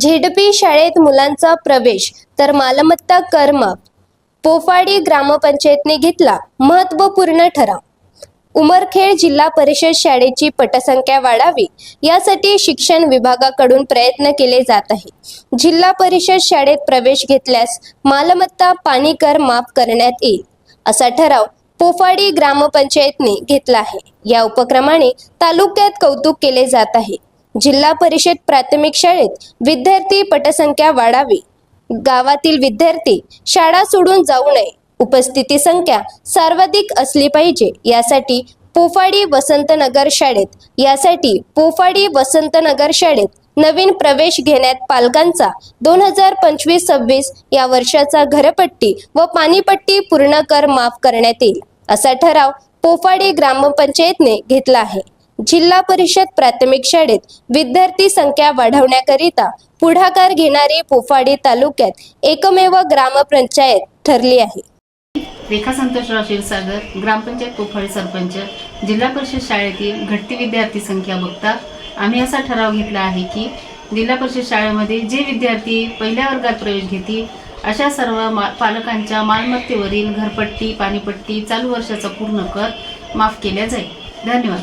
ZP शाळेत मुलांचा प्रवेश तर मालमत्ता कर माफ पोफाडी ग्रामपंचायतने घेतला. महत्त्वपूर्ण ठराव. उमरखेड जिल्हा परिषद शाळेची पटसंख्या वाढावी यासाठी शिक्षण विभागाकडून प्रयत्न केले जात आहे. जिल्हा परिषद शाळेत प्रवेश घेतल्यास मालमत्ता पाणी कर माफ करण्यात येईल असा ठराव पोफाडी ग्रामपंचायतने घेतला आहे. या उपक्रमाने तालुक्यात कौतुक केले जात आहे. जिल्हा परिषद प्राथमिक शाळेत विद्यार्थी पटसंख्या वाढावी. गावातील विद्यार्थी शाळा सोडून जाऊ नये. उपस्थिती संख्या सर्वाधिक असली पाहिजे. यासाठी पोफाडी वसंतनगर शाळेत यासाठी पोफाडी वसंतनगर शाळेत नवीन प्रवेश घेण्यात पालकांचा दोन हजार पंचवीस सव्वीस या वर्षाचा घरपट्टी व पाणीपट्टी पूर्ण कर माफ करण्यात येईल. असा ठराव पोफाडी ग्रामपंचायतने घेतला आहे. जिल्हा परिषद प्राथमिक शाळेत विद्यार्थी संख्या वाढवण्याकरिता पुढाकार घेणारी पोफाडी तालुक्यात एकमेव ग्रामपंचायत ठरली आहे. रेखा संतोषराव क्षीरसागर ग्रामपंचायत पोफाळी सरपंच जिल्हा परिषद शाळेतील घटती विद्यार्थी संख्या बघता आम्ही असा ठराव घेतला आहे की जिल्हा परिषद शाळेमध्ये जे विद्यार्थी पहिल्या वर्गात प्रवेश घेतील अशा सर्व मा पालकांच्या मालमत्तेवरील घरपट्टी पाणीपट्टी चालू वर्षाचा पूर्ण कर माफ केल्या जाईल. धन्यवाद.